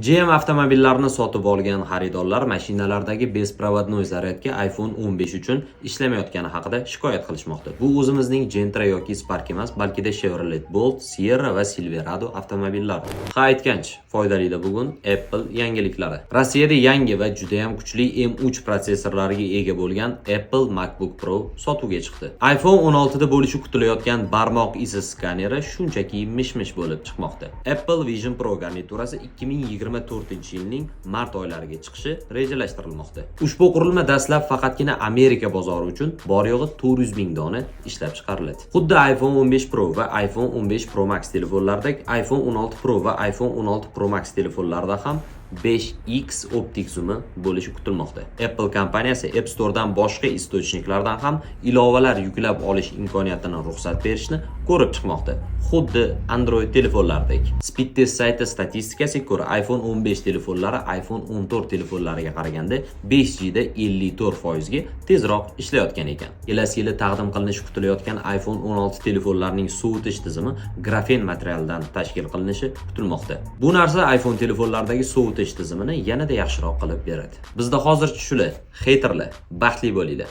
GM avtomobillarini sotib olgan xaridorlar mashinalardagi besprovodnoy zaryadka iPhone 15 uchun ishlamayotgani haqida shikoyat qilishmoqda. Bu o'zimizning Gentra yoki Spark emas, balki-da Chevrolet Bolt, Sierra va Silverado avtomobillari. Ha aytgancha, foydalida bugun Apple yangiliklari. Rossiyada yangi va juda ham kuchli M3 protsessorlariga ega bo'lgan Apple MacBook Pro sotuvga chiqdi. iPhone 16 da bo'lishi kutilayotgan barmoq izi skaneri shunchaki mish-mish bo'lib chiqmoqda. Apple Vision Pro garniturasi 2024-yilning mart oylariga chiqishi rejalashtirilmoqda. Ushbu qurilma dastlab faqatgina Amerika bozori uchun bor yo'g'i 400 ming dona ishlab chiqariladi. Xuddi iPhone 15 Pro va iPhone 15 Pro Max telefonlaridek iPhone 16 Pro va iPhone 16 Pro Max telefonlarida ham 5x optik zumi bo'lishi kutilmoqda. Apple kompaniyasi App Store'dan boshqa istochniklardan ham ilovalar yuklab olish imkoniyatini ruxsat berishni ko'rib chiqmoqda. Xuddi Android telefonlaridek. Speedtest sayti statistikasiga ko'ra iPhone 15 telefonlari iPhone 14 telefonlariga qaraganda 5G da 54% ga tezroq ishlayotgan ekan. Kelasi yili taqdim qilinishi kutilayotgan iPhone 16 telefonlarining sovutish tizimi grafen materialdan tashkil qilinishi kutilmoqda. Bu narsa iPhone telefonlaridagi sovutish tizimini yanada yaxshiroq qilib beradi. Bizda hozircha shular. Haterlar, baxtli bo'linglar.